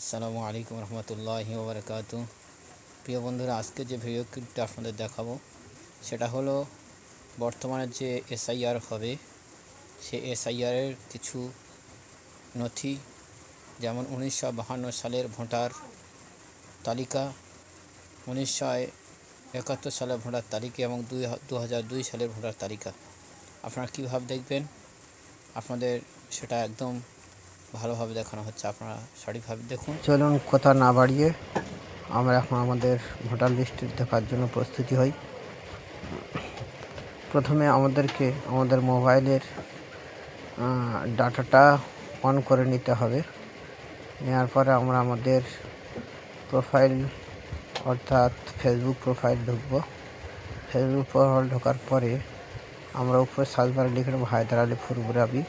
আসসালামু আলাইকুম রহমতুল্লাহি ওবরাকাতু প্রিয় বন্ধুরা, আজকে যে ভিডিও ক্লিপটা আপনাদের দেখাবো, সেটা হলো বর্তমানে যে এসআইআর হবে সে এসআইআরের কিছু নথি, যেমন উনিশশো সালের ভোটার তালিকা, উনিশশো একাত্তর সালের ভোটার তালিকা এবং দুই দু সালের ভোটার তালিকা। আপনারা কীভাবে দেখবেন? আপনাদের সেটা একদম ভালোভাবে দেখানো হচ্ছে, আপনারা সঠিকভাবে দেখুন। চলুন কথা না বাড়িয়ে আমরা এখন আমাদের ভোটার লিস্ট দেখার জন্য প্রস্তুতি হই। প্রথমে আমাদেরকে আমাদের মোবাইলের ডাটাটা অন করে নিতে হবে। নেওয়ার পরে আমরা আমাদের প্রোফাইল, অর্থাৎ ফেসবুক প্রোফাইল ঢুকবো। ফেসবুক প্রোফাইল ঢোকার পরে আমরা উপরে সার্চ বারে লিখে নেব হায়দার আলী ফুরবুরাবি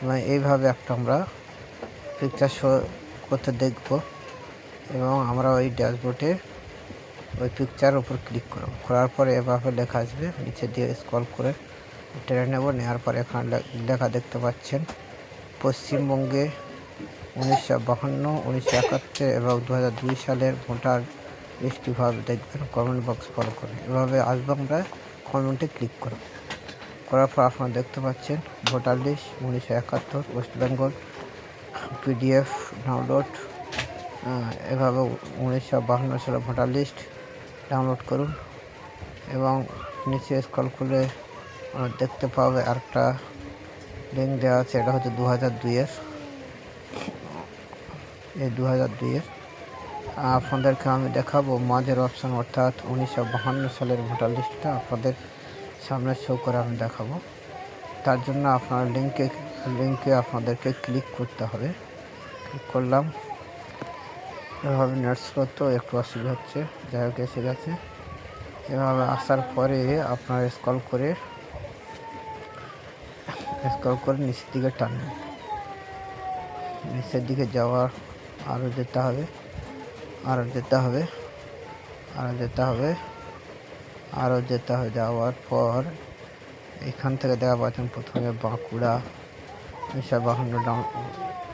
এবং এইভাবে একটা আমরা পিকচার শো করতে দেখব এবং আমরা ওই ড্যাশবোর্ডে ওই পিকচার উপর ক্লিক করব। করার পরে এভাবে লেখা আসবে। নিচে দিয়ে স্ক্রল করে টেনে নেব। নেওয়ার পরে এখানে লেখা দেখতে পাচ্ছেন, পশ্চিমবঙ্গে উনিশশো বাহান্ন, উনিশশো একাত্তর এবং দু হাজার দুই সালের ভোটার লিস্ট কীভাবে দেখবেন কমেন্ট বক্স ফলো করে এভাবে আসবে আমরা কমেন্টে ক্লিক করব। করার পর আপনারা দেখতে পাচ্ছেন, ভোটার লিস্ট উনিশশো একাত্তর, ওয়েস্ট বেঙ্গল পিডিএফ ডাউনলোড এভাবে উনিশশো বাহান্ন সালে ভোটার লিস্ট ডাউনলোড করুন এবং নিচে স্কল আমরা দেখতে পাবে আরেকটা লিঙ্ক দেওয়া আছে, এটা হচ্ছে দু হাজার দুইয়ের এই দু হাজার দুইয়ের আপনাদেরকে আমি দেখাবো মাঝের অপশান অর্থাৎ উনিশশো বাহান্ন সালের ভোটার লিস্টটা আপনাদের সামনে শো করে আমি দেখাবো। তার জন্য আপনার লিঙ্কে লিঙ্কে আপনাদেরকে ক্লিক করতে হবে। ক্লিক করলাম। এভাবে নেটস করতেও একটু অসুবিধা হচ্ছে। যাই হোক, এসে গেছে। এভাবে আসার পরে আপনার স্কল করে স্কল করে নিচের দিকে টানবেন নিচের দিকে যাওয়ার আরও যেতে হবে আরও যেতে হবে আরও যেতে হবে আরও যেতে হবে। যাওয়ার পর এখান থেকে দেখা পাচ্ছেন প্রথমে বাঁকুড়া উনিশশো বাহান্ন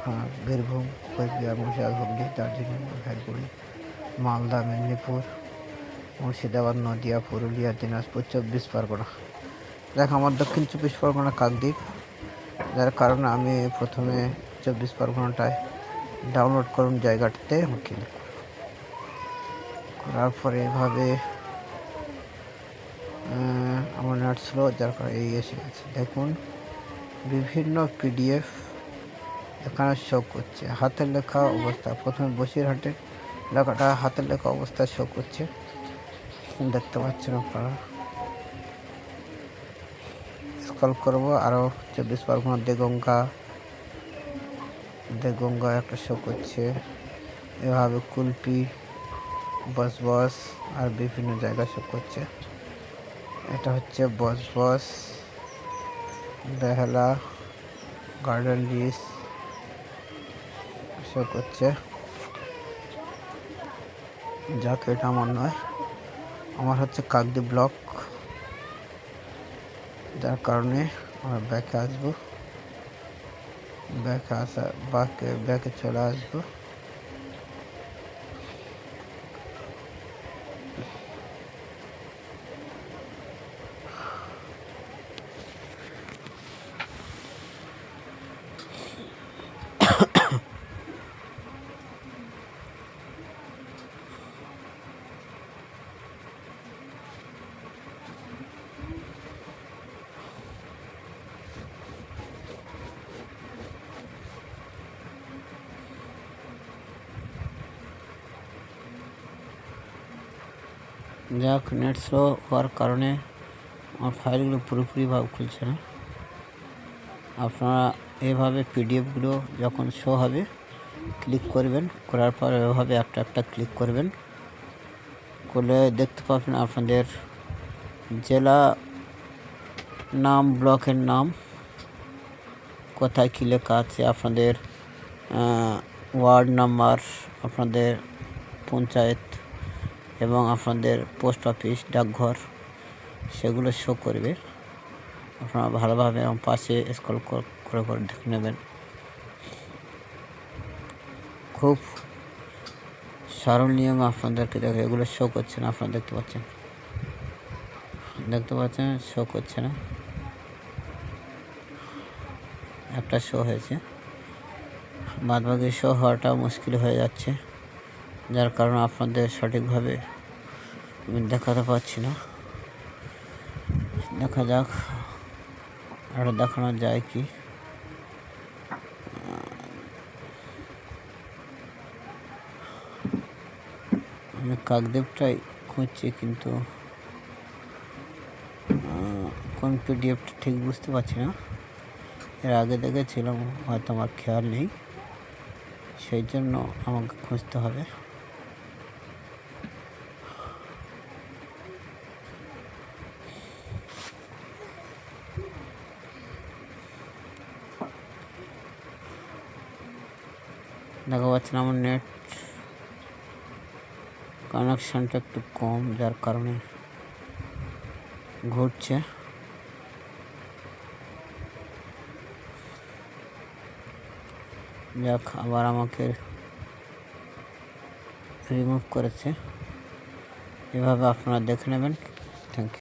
হ্যাঁ, বীরভূম কোচবিহার মুর্শিদাবাদ হুগলি দার্জিলিং জলপাইগুড়ি মালদা মেদিনীপুর মুর্শিদাবাদ নদিয়া পুরুলিয়া দিনাজপুর চব্বিশ পরগনা। দেখ আমার দক্ষিণ চব্বিশ পরগনা কাকদ্বীপ যার কারণে আমি প্রথমে চব্বিশ পরগনাটায় ডাউনলোড করুন জায়গাটাতে আমি ক্লিক করার পরে এভাবে আমার নেট স্লো যার কারণে এই এসে গেছে। দেখুন, বিভিন্ন পিডিএফ এখানে শো করছে। হাতের লেখা অবস্থা, প্রথমে বসিরহাটের লেখাটা হাতের লেখা অবস্থায় শো করছে। দেখতে পাচ্ছেন আপনারা। স্কল করব আরও চব্বিশ পরগনা দেগঙ্গা। দেগঙ্গা একটা শো করছে। এভাবে কুলপি, বস বস, আর বিভিন্ন জায়গায় শো করছে। এটা হচ্ছে boss boss, Behala, Garden Reach show করছে যাক, এটা আমার নয়। আমার হচ্ছে কাকদি ব্লক। যার কারণে আমরা ব্যাকে আসব। ব্যাকে আসা, ব্যাকে ব্যাকে চলে আসব। যাক নেট স্লো হওয়ার কারণে আমার ফাইলগুলো পুরোপুরিভাবে খুলছে না। আপনারা এভাবে পিডিএফগুলো যখন শো হবে ক্লিক করবেন। করার পর এভাবে একটা একটা ক্লিক করবেন। করলে দেখতে পাবেন আপনাদের জেলা নাম, ব্লকের নাম, কোথায় কী লেখা আছে, আপনাদের ওয়ার্ড নাম্বার আপনাদের পঞ্চায়েত এবং আপনাদের পোস্ট অফিস ডাকঘর, সেগুলো শো করবে। আপনারা ভালোভাবে এবং পাশে স্কল করে করে দেখে নেবেন। খুব সরল নিয়ম আপনাদেরকে দেখে, এগুলো শো করছে না, আপনারা দেখতে পাচ্ছেন। দেখতে পাচ্ছেন শো করছে না। একটা শো হয়েছে। বাদবাকি শো হওয়াটা মুশকিল হয়ে যাচ্ছে। যার কারণে আপনাদের সঠিকভাবে আমি দেখাতে পারছি না। দেখা যাক, আর দেখানো যায় কি। আমি কাকদেবটাই খুঁজছি, কিন্তু কোন পিডিএফটা ঠিক বুঝতে পারছি না। এর আগে দেখেছিলাম, হয়তো আমার খেয়াল নেই। সেই জন্য আমাকে খুঁজতে হবে। দেখা পাচ্ছে না আমার নেট কানেকশানটা একটু কম, যার কারণে ঘুরছে। যাক, আবার আমাকে রিমুভ করেছে। এভাবে আপনারা দেখে নেবেন। Thank you